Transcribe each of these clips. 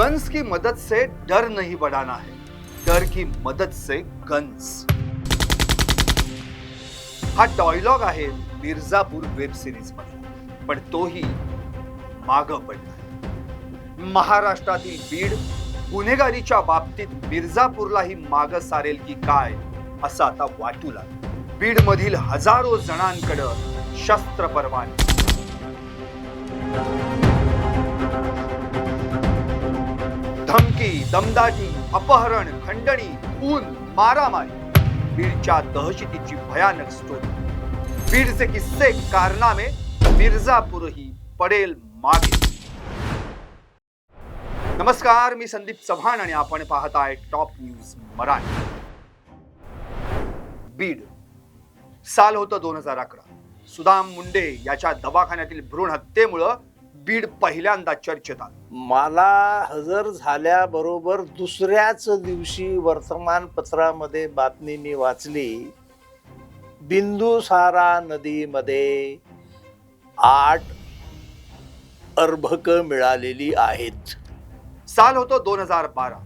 Guns की मदद से डर नहीं बढ़ाना है। डर की मदद से गन्स। हा डायलॉग आहे मिर्झापूर वेब सिरीज मधला पण तोही माग पडला महाराष्ट्रातील बीड गुन्हेगारीच्या बाबतीत मिर्झापूरलाही माग सारेल की काय असं आता वाटू लागलं. बीडमधील हजारो जणांकडं शस्त्र परवाने दमदाटी अपहरण खंडणी खून मारामारी बीडच्या दहशतीची भयानक स्टोरी बीडचे किस्से कारनामे मिर्झापूरही पडेल मागे. नमस्कार मी संदीप चव्हाण आणि आपण पाहत आहे टॉप न्यूज मराठी. बीड. साल होतं दोन हजार अकरा. सुदाम मुंडे याच्या दवाखान्यातील भ्रूण हत्येमुळं बीड पहिल्यांदा चर्चेत आलं मला हजर झाल्याबरोबर दुसऱ्याच दिवशी वर्तमानपत्रामध्ये बातमी मी वाचली बिंदुसारा नदीमध्ये आठ अर्भक मिळालेली आहेत. साल होतं दोन हजार बारा.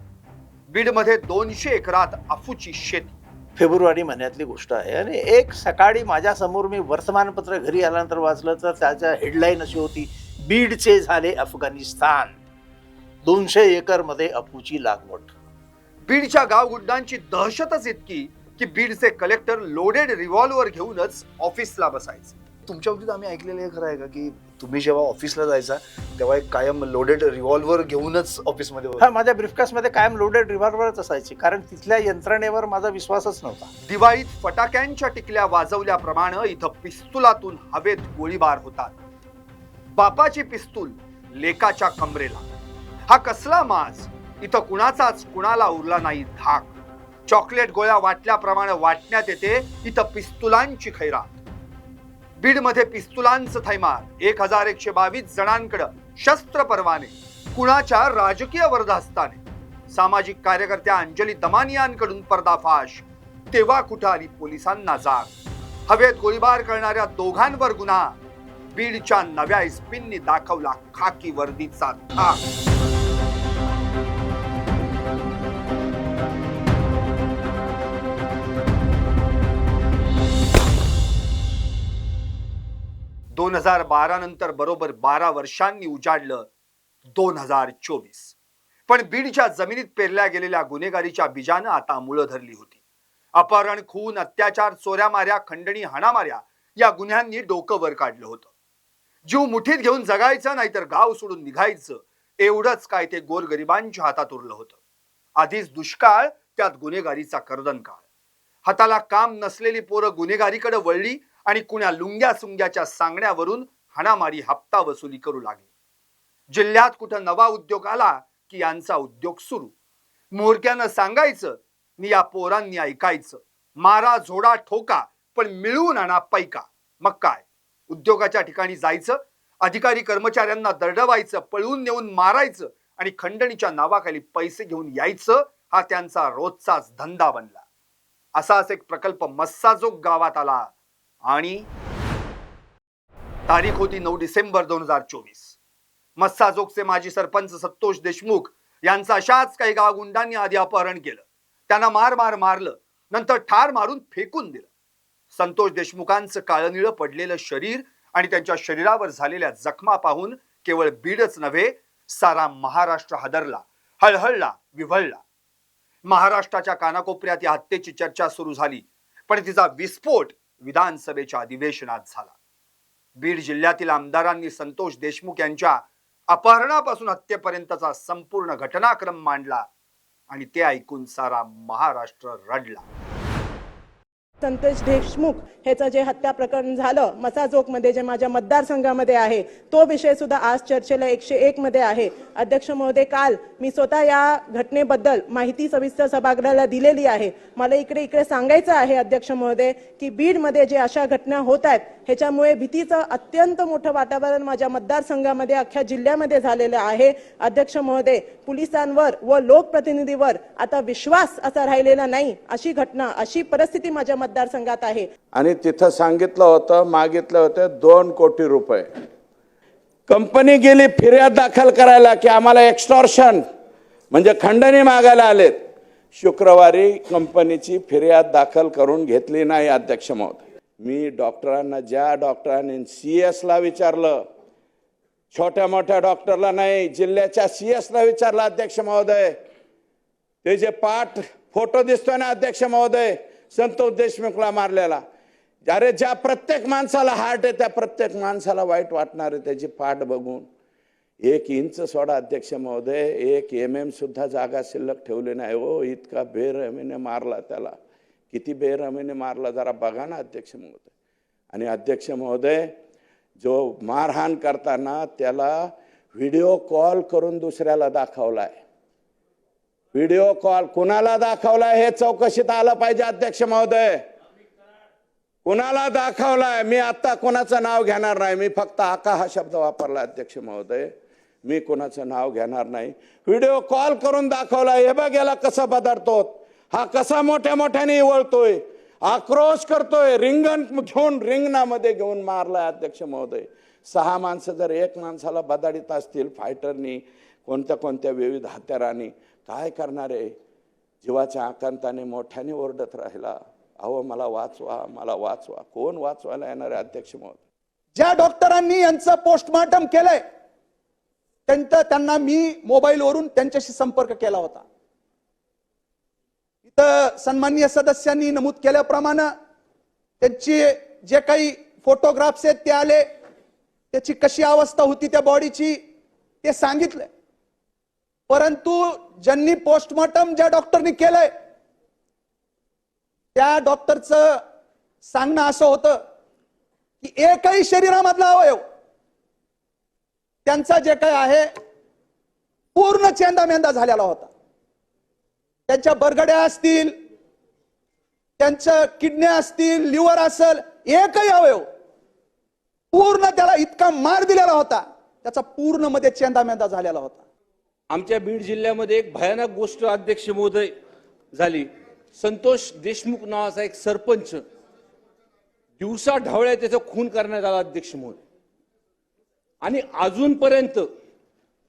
बीडमध्ये दोनशे एकरात अफूची शेती. फेब्रुवारी महिन्यातली गोष्ट आहे. आणि एक सकाळी माझ्यासमोर मी वर्तमानपत्र घरी आल्यानंतर वाचलं तर त्याच्या हेडलाईन अशी होती बीडचे झाले अफगाणिस्तान. दोनशे एकरमध्ये अफूची लागवड. बीडच्या गावगुड्डांची दहशतच इतकी की बीडचे कलेक्टर लोडेड रिव्हॉल्वर घेऊनच ऑफिसला बसायचे. तुमच्या बाबतीत आम्ही ऐकलेलं हे खरं आहे का की तुम्ही जेव्हा ऑफिसला जायचा तेव्हा एक कायम लोडेड रिव्हॉल्वर घेऊनच ऑफिसमध्ये हा माझ्या ब्रिफकासमध्ये कायम लोडेड रिव्हॉल्वरच असायची कारण तिथल्या यंत्रणेवर माझा विश्वासच नव्हता. दिवाळीत फटाक्यांच्या टिकल्या वाजवल्याप्रमाणे इथं पिस्तुलातून हवेत गोळीबार होतात. बापाची पिस्तूल लेकाच्या कमरेला. हा कसला माज इथं कुणाचाच कुणाला उरला नाही धाक. चॉकलेट गोळ्या वाटल्याप्रमाणे वाटण्यात येते इथं पिस्तुलांची खैरात. बीडमध्ये पिस्तुलांचं थैमान. एक हजार एकशे बावीस जणांकडे शस्त्र परवाने कुणाच्या राजकीय वर्धास्ताने सामाजिक कार्यकर्त्या अंजली दमानियांकडून पर्दाफाश. तेव्हा कुठं आली पोलिसांना जाग? हवेत गोळीबार करणाऱ्या दोघांवर गुन्हा. बीडच्या नव्या इस्पिननी दाखवला खाकी वर्दीचा धाक. दोन हजार बारा नंतर बरोबर बारा वर्षांनी उजाडलं दोन हजार चोवीस. पण बीडच्या जमिनीत पेरल्या गेलेल्या गुन्हेगारीच्या बीजानं आता मुळं धरली होती. अपहरण खून अत्याचार चोऱ्या माऱ्या खंडणी हाणामाऱ्या या गुन्ह्यांनी डोकं वर काढलं होतं. जीव मुठीत घेऊन जगायचं नाहीतर गाव सोडून निघायचं एवढंच काय ते गोरगरिबांच्या हातात उरलं होतं. आधीच दुष्काळ त्यात गुन्हेगारीचा कर्दन काळ हाताला काम नसलेली पोरं गुन्हेगारीकडे वळली आणि कुण्या लुंग्या सुंग्याच्या सांगण्यावरून हाणामारी हप्ता वसुली करू लागले. जिल्ह्यात कुठं नवा उद्योग आला की यांचा उद्योग सुरू. मोरक्यानं सांगायचं मी या पोरांनी ऐकायचं. मारा झोडा ठोका पण मिळवून आणा पैका. मग काय? उद्योगाच्या ठिकाणी जायचं अधिकारी कर्मचाऱ्यांना दरडवायचं पळवून नेऊन मारायचं आणि खंडणीच्या नावाखाली पैसे घेऊन यायचं हा त्यांचा रोजचाच धंदा बनला. असाच एक प्रकल्प मस्साजोग गावात आला. आणि तारीख होती नऊ डिसेंबर दोन हजार चोवीस. मस्साजोगचे माजी सरपंच संतोष देशमुख यांचं अशाच काही गावगुंडांनी आधी अपहरण केलं. त्यांना मार मार मारलं नंतर ठार मारून फेकून दिलं. संतोष देशमुखांचं काळनिळं पडलेलं शरीर आणि त्यांच्या शरीरावर झालेल्या जखमा पाहून केवळ बीडच नव्हे सारा महाराष्ट्र हादरला हळहळला विव्हळला. महाराष्ट्राच्या कानाकोपऱ्यात या हत्येची चर्चा सुरू झाली पण तिचा विस्फोट विधानसभेच्या अधिवेशनात झाला. बीड जिल्ह्यातील आमदारांनी संतोष देशमुख यांच्या अपहरणापासून हत्येपर्यंतचा संपूर्ण घटनाक्रम मांडला आणि ते ऐकून सारा महाराष्ट्र रडला. संतोष देशमुख ह्याचं जे हत्या प्रकरण झालं मसाजोकमध्ये जे माझ्या मतदारसंघामध्ये आहे तो विषय सुद्धा आज चर्चेला एकशे एक मध्ये आहे. अध्यक्ष महोदय काल मी स्वतः या घटनेबद्दल माहिती सविस्तर सभागृहाला दिलेली आहे. मला इकडे इकडे सांगायचं आहे अध्यक्ष महोदय की बीडमध्ये जे अशा घटना होत आहेत ह्याच्यामुळे भीतीचं अत्यंत मोठं वातावरण माझ्या मतदारसंघामध्ये अख्ख्या जिल्ह्यामध्ये झालेलं आहे. अध्यक्ष महोदय पोलिसांवर व लोकप्रतिनिधीवर आता विश्वास असा राहिलेला नाही अशी घटना अशी परिस्थिती माझ्या मतदारसंघात आहे. आणि तिथं सांगितलं होतं मागितलं होतं दोन कोटी रुपये. कंपनी गेली फिर्याद दाखल करायला की आम्हाला एक्स्टॉर्शन म्हणजे खंडणी मागायला आलेत. शुक्रवारी कंपनीची फिर्याद दाखल करून घेतली नाही अध्यक्ष महोदय. मी डॉक्टरांना ज्या डॉक्टरांनी सी एसला विचारलं छोट्या मोठ्या डॉक्टरला नाही जिल्ह्याच्या सी एसला विचारलं अध्यक्ष महोदय. ते जे पाठ फोटो दिसतोय ना अध्यक्ष महोदय संतोष देशमुखला मारलेला. अरे ज्या प्रत्येक माणसाला हार्ट आहे त्या प्रत्येक माणसाला वाईट वाटणार आहे त्याची पाठ बघून. एक इंच सोडा अध्यक्ष महोदय. एक एम एम सुद्धा जागा शिल्लक ठेवली नाही. हो इतका बेरहमीने मारला त्याला. किती बेरहमीने मारला जरा बघा ना अध्यक्ष महोदय. आणि अध्यक्ष महोदय जो मारहाण करताना त्याला व्हिडिओ कॉल करून दुसऱ्याला दाखवलाय. व्हिडिओ कॉल कुणाला दाखवलाय हे चौकशीत आलं पाहिजे अध्यक्ष महोदय. कुणाला दाखवलाय? मी आता कोणाचं नाव घेणार नाही. मी फक्त आका हा शब्द वापरला अध्यक्ष महोदय. मी कोणाचं नाव घेणार नाही. व्हिडिओ कॉल करून दाखवलाय. हे बघ याला कसं बदलतो हा कसा मोठ्या मोठ्याने वळतोय. आक्रोश करतोय. रिंगण घेऊन रिंगणामध्ये घेऊन मारलाय अध्यक्ष महोदय. सहा माणसं जर एक माणसाला बदाडीत असतील फायटरनी कोणत्या कोणत्या विविध हत्यारांनी काय करणार आहे? जीवाच्या आकांताने मोठ्याने ओरडत राहिला. अहो मला वाचवा मला वाचवा. कोण वाचवायला येणार आहे अध्यक्ष महोदय? ज्या डॉक्टरांनी यांचं पोस्टमार्टम केलंय त्यांचं त्यांना मी मोबाईलवरून त्यांच्याशी संपर्क केला होता. इथं सन्मान्य सदस्यांनी नमूद केल्याप्रमाणे त्यांचे जे काही फोटोग्राफ्स आहेत ते आले त्याची कशी अवस्था होती त्या बॉडीची ते सांगितलंय. परंतु ज्यांनी पोस्टमॉर्टम ज्या डॉक्टरनी केलंय त्या डॉक्टरचं सांगणं असं होतं की एकही शरीरामधला अवयव त्यांचा जे काय आहे पूर्ण चेंदा मेंदा झालेला होता. त्यांच्या बरगड्या असतील त्यांच्या किडन्या असतील लिव्हर असेल एकही अवयव पूर्ण त्याला इतका मार दिलेला होता त्याचा पूर्णमध्ये चेंदा मेंदा झालेला होता. आमच्या बीड जिल्ह्यामध्ये एक भयानक गोष्ट अध्यक्ष महोदय झाली. संतोष देशमुख नावाचा एक सरपंच दिवसा ढवळ्या त्याचा खून करण्यात आला अध्यक्ष महोदय. आणि अजूनपर्यंत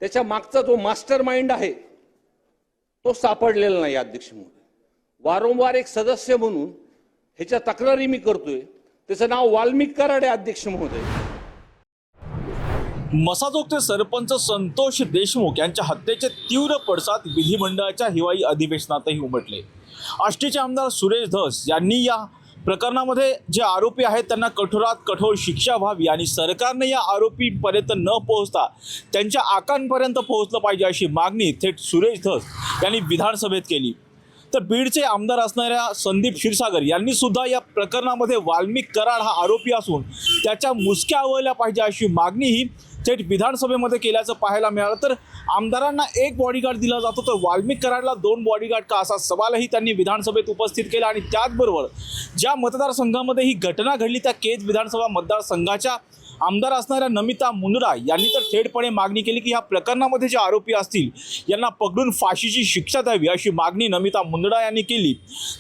त्याच्या मागचा जो मास्टर माइंड आहे तो सापडलेला नाही अध्यक्ष म्हणून वारंवार एक सदस्य म्हणून ह्याच्या तक्रारी मी करतोय. त्याचं नाव वाल्मिक कराडे अध्यक्ष महोदय. मसाजोगचे सरपंच संतोष देशमुख यांच्या हत्येचे तीव्र पडसाद विधिमंडळाच्या हिवाळी अधिवेशनातही उमटले. आष्टीचे आमदार सुरेश धस यांनी या प्रकरणामध्ये जे आरोपी आहेत त्यांना कठोरात कठोर शिक्षा व्हावी आणि सरकारने या आरोपीपर्यंत न पोहोचता त्यांच्या आकांपर्यंत पोहोचलं पाहिजे अशी मागणी थेट सुरेश धस यांनी विधानसभेत केली. तर बीडचे आमदार असणाऱ्या संदीप क्षीरसागर यांनी सुद्धा या प्रकरणामध्ये वाल्मिक कराड हा आरोपी असून त्याच्या मुसक्या आवळल्या पाहिजे अशी मागणीही थेट विधानसभेमध्ये केल्याचं पाहायला मिळालं. तर आमदारांना एक बॉडीगार्ड दिला जातो तर वाल्मिक कराडला दोन बॉडीगार्ड का? असा सवालही त्यांनी विधानसभेत उपस्थित केला आणि त्याचबरोबर ज्या मतदारसंघामध्ये ही घटना घडली त्या केज विधानसभा मतदारसंघाच्या आमदार असणाऱ्या नमिता मुंदडा यांनी तर थेटपणे मागणी केली की ह्या प्रकरणामध्ये जे आरोपी असतील यांना पकडून फाशीची शिक्षा द्यावी अशी मागणी नमिता मुंदडा यांनी केली.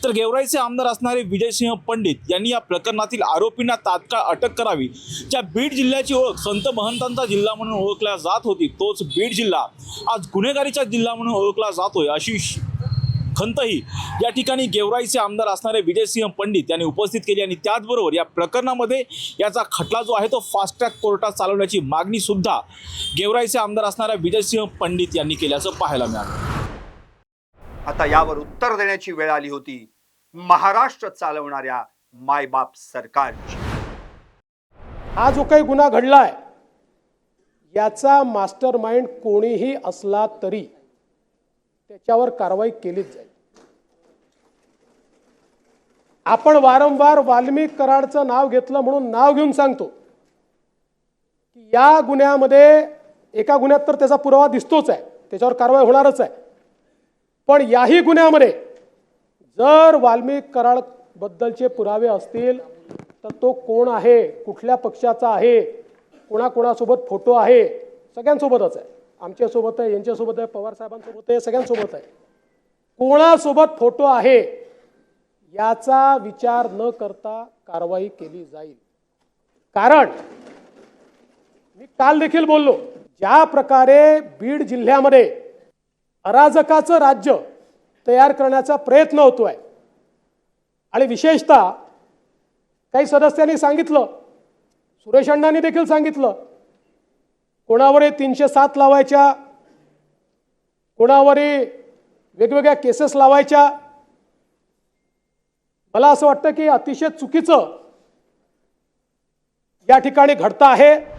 तर गेवराईचे आमदार असणारे विजयसिंह पंडित यांनी या प्रकरणातील आरोपींना तात्काळ अटक करावी. ज्या बीड जिल्ह्याची ओळख संत महंतांचा जिल्हा म्हणून ओळखला जात होती तोच बीड जिल्हा. आज गुन्हेगारीचा जिल्हा म्हणून ओळखला जातोय अशी खंतही. या ठिकाणी गेवराईचे आमदार असणारे विजयसिंह पंडित यांनी उपस्थित केली आणि त्याचबरोबर या प्रकरणामध्ये याचा खटला जो आहे तो फास्ट ट्रॅक कोर्टात चालवण्याची मागणी सुद्धा गेवराईचे आमदार असणाऱ्या विजयसिंह पंडित यांनी केल्याचं पाहायला मिळालं. आता यावर उत्तर देण्याची वेळ आली होती. महाराष्ट्र चालवणाऱ्या मायबाप सरकारची. हा जो काही गुन्हा घडलाय याचा मास्टर माइंड कोणीही असला तरी त्याच्यावर कारवाई केलीच जाईल. आपण वारंवार वाल्मिक कराडचं नाव घेतलं म्हणून नाव घेऊन सांगतो. की या गुन्ह्यामध्ये एका गुन्ह्यात तर त्याचा पुरावा दिसतोच आहे. त्याच्यावर कारवाई होणारच आहे. पण याही गुन्ह्यामध्ये जर वाल्मिक कराड बद्दलचे पुरावे असतील तर तो कोण आहे कुठल्या पक्षाचा आहे कोणाकोणासोबत फोटो आहे सगळ्यांसोबतच आहे. आमच्यासोबत आहे यांच्यासोबत आहे पवार साहेबांसोबत आहे सगळ्यांसोबत आहे. कोणासोबत फोटो आहे याचा विचार न करता कारवाई केली जाईल. कारण मी काल देखील बोललो ज्या प्रकारे बीड जिल्ह्यामध्ये अराजकाचं राज्य तयार करण्याचा प्रयत्न होतोय आणि विशेषतः काही सदस्यांनी सांगितलं सुरेश अण्णांनी देखील सांगितलं कोणावरही तीनशे सात लावायच्या कोणावरही वेगवेगळ्या केसेस लावायच्या मला असं वाटतं की अतिशय चुकीचं या ठिकाणी घडतं आहे.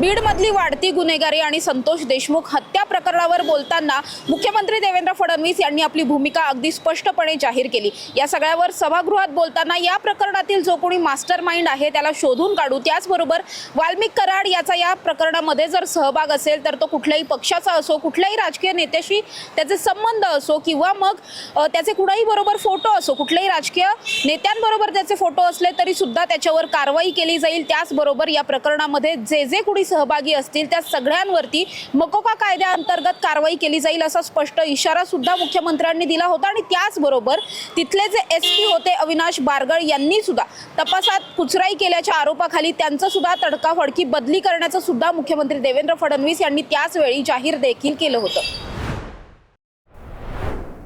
बीडमधली वाढती गुन्हेगारी आणि संतोष देशमुख हत्या प्रकरणावर बोलताना मुख्यमंत्री देवेंद्र फडणवीस यांनी आपली भूमिका अगदी स्पष्टपणे जाहीर केली. या सगळ्यावर सभागृहात बोलताना या प्रकरणातील जो कोणी मास्टर माइंड आहे त्याला शोधून काढू. त्याचबरोबर वाल्मिक कराड याचा या प्रकरणामध्ये जर सहभाग असेल तर तो कुठल्याही पक्षाचा असो कुठल्याही राजकीय नेत्याशी त्याचे संबंध असो किंवा मग त्याचे कुणाही बरोबर फोटो असो कुठल्याही राजकीय नेत्यांबरोबर त्याचे फोटो असले तरी सुद्धा त्याच्यावर कारवाई केली जाईल. त्याचबरोबर या प्रकरणामध्ये जे जे कुणी सहभागी असतील त्या सगळ्यांवरती मकोका कायद्याअंतर्गत कारवाई केली जाईल असा स्पष्ट इशारा सुद्धा मुख्यमंत्र्यांनी दिला होता. आणि त्याचबरोबर तिथले जे एस पी होते अविनाश बारगळ यांनी सुद्धा तपासात कुचराई केल्याच्या आरोपाखाली त्यांचं सुद्धा तडकाफडकी बदली करण्याचं सुद्धा मुख्यमंत्री देवेंद्र फडणवीस यांनी त्याच वेळी जाहीर देखील केलं होतं.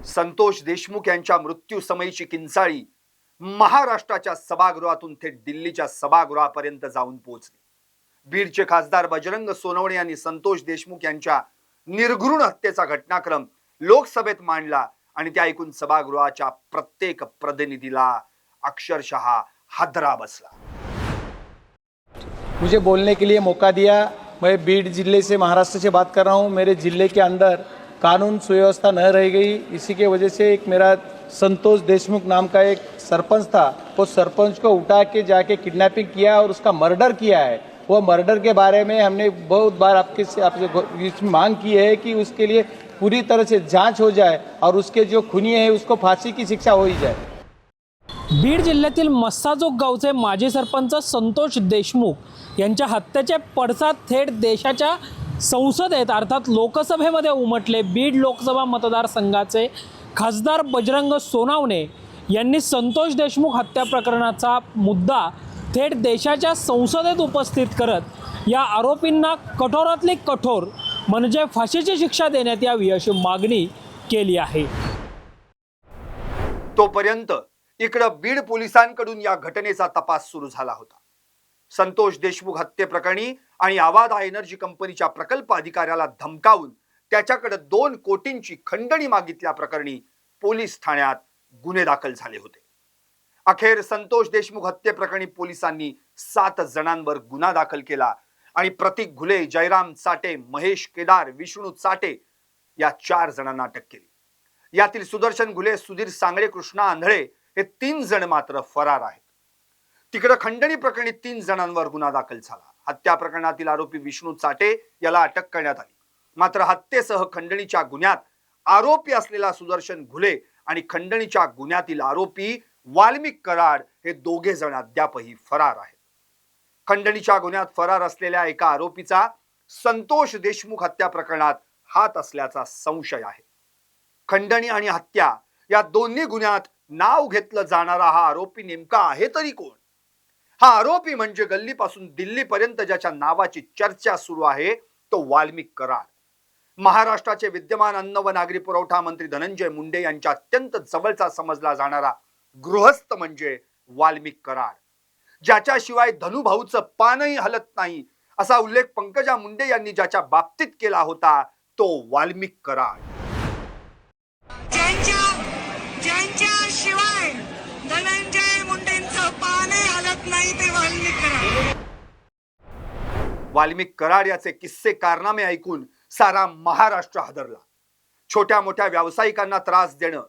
संतोष देशमुख यांच्या मृत्यू समयीची किंचाळी महाराष्ट्राच्या सभागृहातून थेट दिल्लीच्या सभागृहापर्यंत जाऊन पोहोचली. बीडचे खासदार बजरंग सोनवणे यांनी संतोष देशमुख यांच्या निर्घृण हत्येचा घटनाक्रम लोकसभेत मांडला आणि त्या ऐकून सभागृहाच्या प्रत्येक प्रतिनिधीला अक्षरशः हादरा बसला. मुझे बोलने के लिए मौका दिया मैं बीड जिले से महाराष्ट्र से बात कर रहा हूँ। मेरे जिले के अंदर कानून सुव्यवस्था न रह गई। इसी के वजह से एक मेरा संतोष देशमुख नाम का एक सरपंच था। वो सरपंच को उठा के जाके किडनैपिंग किया और उसका मर्डर किया है। वो मर्डर के बारे में हमने बहुत बार आपके से आपसे मांग की है कि उसके लिए पूरी तरह से जांच हो जाए और उसके जो खुनी है उसको फांसी की शिक्षा हो ही जाए। बीड जिल्ह्यातील मस्साजोग गावचे माजी सरपंच संतोष देशमुख यांच्या हत्येचे पडसाद थेट देशाच्या संसदेत अर्थात लोकसभेमध्ये उमटले बीड लोकसभा मतदारसंघाचे खासदार बजरंग सोनावणे यांनी संतोष देशमुख हत्या प्रकरणाचा मुद्दा थेट देशाच्या संसदेत उपस्थित करत या आरोपींना कठोरातली कठोर म्हणजे फाशीची शिक्षा देण्यात यावी अशी मागणी केली आहे. तोपर्यंत इकडं बीड पोलिसांकडून या घटनेचा तपास सुरू झाला होता. संतोष देशमुख हत्येप्रकरणी आणि आवादा एनर्जी कंपनीच्या प्रकल्प अधिकाऱ्याला धमकावून त्याच्याकडे दोन कोटींची खंडणी मागितल्या प्रकरणी पोलीस ठाण्यात गुन्हे दाखल झाले होते. अखेर संतोष देशमुख हत्येप्रकरणी पोलिसांनी सात जणांवर गुन्हा दाखल केला. आणि प्रतीक घुले जयराम चाटे महेश केदार विष्णू चाटे या चार जणांना अटक केली. यातील सुदर्शन घुले सुधीर सांगळे कृष्णा आंधळे हे तीन जण मात्र फरार आहेत. तिकडे खंडणी प्रकरणी तीन जणांवर गुन्हा दाखल झाला. हत्या प्रकरणातील आरोपी विष्णू चाटे याला अटक करण्यात आली. मात्र हत्येसह खंडणीच्या गुन्ह्यात आरोपी असलेला सुदर्शन घुले आणि खंडणीच्या गुन्ह्यातील आरोपी वाल्मिक कराड हे दोघे जण अद्यापही फरार आहेत. खंडणीच्या गुन्ह्यात फरार असलेल्या एका आरोपीचा संतोष देशमुख हत्या प्रकरणात हात असल्याचा संशय आहे. खंडणी आणि हत्या या दोन्ही गुन्ह्यात नाव घेतलं जाणारा हा आरोपी नेमका आहे तरी कोण? हा आरोपी म्हणजे गल्लीपासून दिल्लीपर्यंत ज्याच्या नावाची चर्चा सुरू आहे तो वाल्मिक कराड. महाराष्ट्राचे विद्यमान अन्न व नागरी पुरवठा मंत्री धनंजय मुंडे यांच्या अत्यंत जवळचा समजला जाणारा गृहस्थ म्हणजे वाल्मिक कराड ज्याच्याशिवाय धनुभाऊचं पानही हलत नाही असा उल्लेख पंकजा मुंडे यांनी ज्याच्या बाबतीत केला होता तो वाल्मिक कराड ज्यांच्या ज्यांच्या शिवाय धनंजय मुंडेंचं पाने हलत नाही ते वाल्मिक करा वाल्मिक कराड याचे किस्से कारनामे ऐकून सारा महाराष्ट्र हादरला. छोट्या मोठ्या व्यावसायिकांना त्रास देणं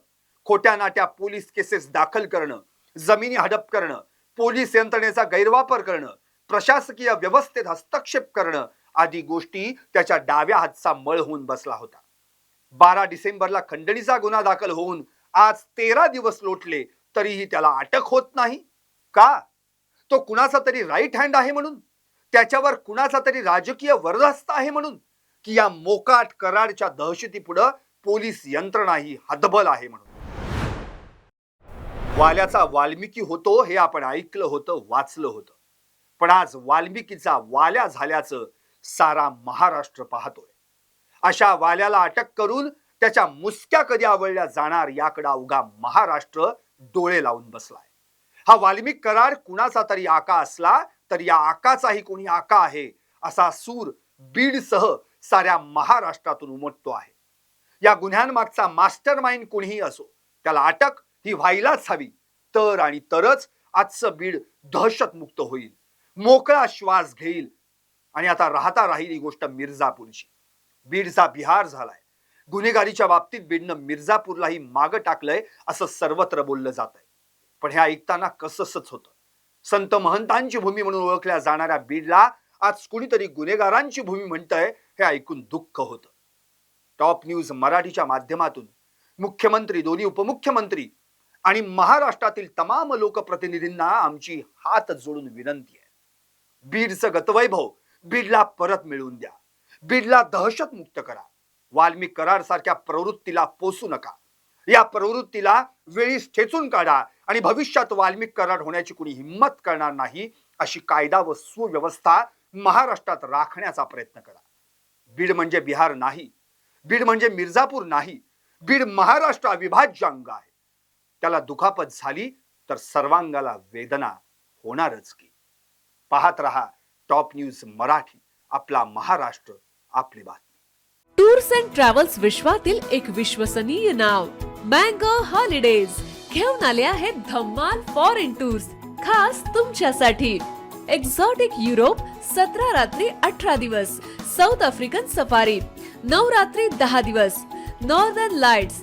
खोट्या नाट्या पोलीस केसेस दाखल करणं जमिनी हडप करणं पोलीस यंत्रणेचा गैरवापर करणं प्रशासकीय व्यवस्थेत हस्तक्षेप करणं आदी गोष्टी त्याच्या डाव्या हातचा मळ होऊन बसला होता. बारा डिसेंबरला खंडणीचा गुन्हा दाखल होऊन आज तेरा दिवस लोटले तरीही त्याला अटक होत नाही. का? तो कुणाचा तरी राईट हँड आहे म्हणून? त्याच्यावर कुणाचा तरी राजकीय वरदहस्त आहे म्हणून? की या मोकाट कराडच्या दहशतीपुढं पोलीस यंत्रणाही हतबल आहे म्हणून? वाल्याचा वाल्मिकी होतो हे आपण ऐकलं होतं वाचलं होतं. पण आज वाल्मिकीचा वाल्या झाल्याचं सारा महाराष्ट्र पाहतोय. अशा वाल्याला अटक करून त्याच्या मुसक्या कधी आवळल्या जाणार याकडे अवघा महाराष्ट्र डोळे लावून बसलाय. हा वाल्मिक करार कुणाचा तरी आका असला तर या आकाचाही कोणी आका आहे असा सूर बीडसह साऱ्या महाराष्ट्रातून उमटतो आहे. या गुन्ह्यांमागचा मास्टर माइंड कोणीही असो त्याला अटक ही व्हायलाच हवी. तर आणि तरच आजचं बीड दहशतमुक्त होईल. मोकळा श्वास घेईल आणि आता राहता राहील ही गोष्ट मिर्झापूरची. बीडचा बिहार झालाय. गुन्हेगारीच्या बाबतीत बीडनं मिर्झापूरलाही मागं टाकलंय असं सर्वत्र बोललं जात आहे पण हे ऐकताना कसंच होतं. संत महंतांची भूमी म्हणून ओळखल्या जाणाऱ्या बीडला आज कुणीतरी गुन्हेगारांची भूमी म्हणतंय हे ऐकून दुःख होतं. टॉप न्यूज मराठीच्या माध्यमातून मुख्यमंत्री दोन्ही उपमुख्यमंत्री आणि महाराष्ट्रातील तमाम लोकप्रतिनिधींना आमची हात जोडून विनंती आहे. बीडचं गतवैभव बीडला परत मिळवून द्या. बीडला दहशत मुक्त करा. वाल्मिक करार सारख्या प्रवृत्तीला पोसू नका. या प्रवृत्तीला वेळीच ठेचून काढा आणि भविष्यात वाल्मिक करार होण्याची कुणी हिंमत करणार नाही अशी कायदा व सुव्यवस्था महाराष्ट्रात राखण्याचा प्रयत्न करा. बीड म्हणजे बिहार नाही. बीड म्हणजे मिर्झापूर नाही. बीड महाराष्ट्र अविभाज्य अंग आहे. त्याला दुखापत झाली तर सर्वांगाला वेदना होणारच की. पाहत रहा टॉप न्यूज मराठी आपला महाराष्ट्र आपली बातमी. टूर्स अँड ट्रॅव्हल्स विश्वातील एक विश्वसनीय नाव मँगो हॉलिडेज. घेऊन आले आहेत धम्माल फॉरेन टूर्स खास तुमच्यासाठी. एक्झॉटिक युरोप सतरा रात्री अठरा दिवस. साऊथ आफ्रिकन सफारी नऊ रात्री दहा दिवस. Northern lights